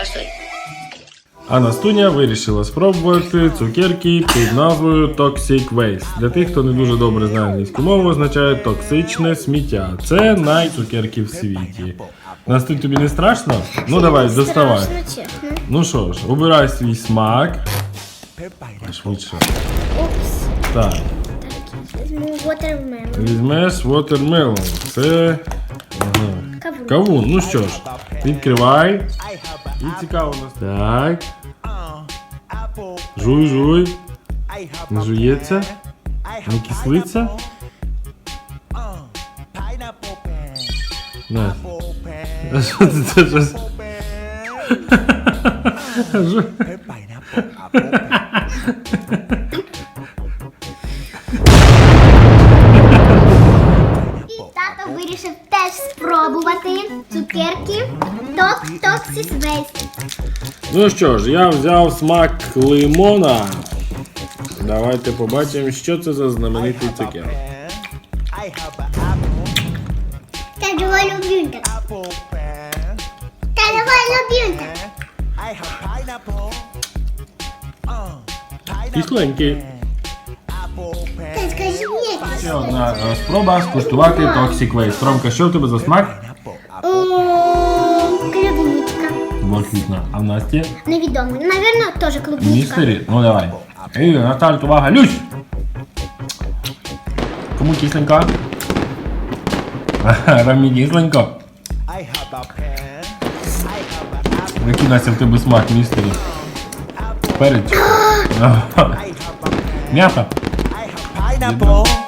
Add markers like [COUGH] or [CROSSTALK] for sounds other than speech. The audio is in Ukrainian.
Постой. А Настуня вирішила спробувати цукерки під назвою Toxic Waste. Для тих, хто не дуже добре знає англійську мову, означає токсичне сміття. Це найцукерки в світі. Настунь, тобі не страшно? Ну давай, доставай. Ну що ж, обирай свій смак. Швидше. Так, візьмеш watermelon. Це. Ага. Кавун. Кавун. Ну що ж, відкривай. І цікаво нас. Так. Жуй, жуй. Не жується? Не кислиться? На. А що це це щось? Спробувати цукерки Ток Токсіс Вейст. Ну що ж, я взяв смак лимона. Давайте побачимо, що це за знаменитий цукер. Та давай любінка. Та давай любінка. Кисленький. Ще одна е, спроба скуштувати Toxic Waste. Ромка, що в тебе за смак? Клубничка. Блакитна. А в Насті? Невідомо. Навірно, теж клубничка. Містері? Ну давай. Ей, Наталь, увага, люсь! Кому кисленько? [LAUGHS] Рамі кисленько. Який Настя в тебе смак, містері? Перець. [GASPS] М'ята. pineapple.